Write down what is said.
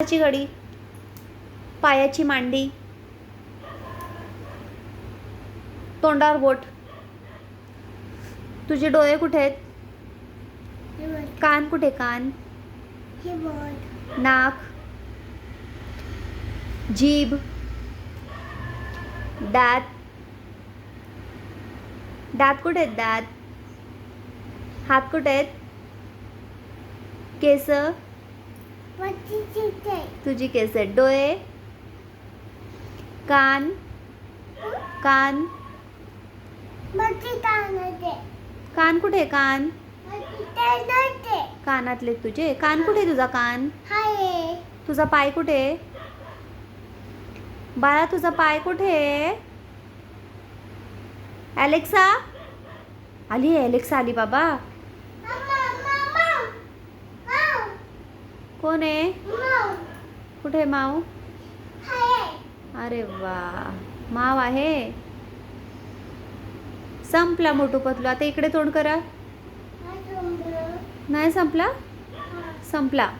हाताची घडी पायाची मांडी तोंडावर बोट. तुझे डोळे कुठे आहेत? कान कुठे? कान. नाक. जीभ. दात. दात कुठे आहेत? दात. हात कुठे आहेत? केस. तुझी केस आहेत डोळे. कान. कान. कान कुठे आहे? कान. कानातले तुझे. कान कुठे आहे तुझा कान? तुझा पाय कुठे आहे? बाळा तुझा पाय कुठे आहे? ॲलेक्सा आली आहे ॲलेक्सा आली बाबा. कोण आहे? कुठे हाय अरे वा. माव आहे? संपला मोठू पतलू. आता इकडे तोंड करा. नाही संपला. संपला.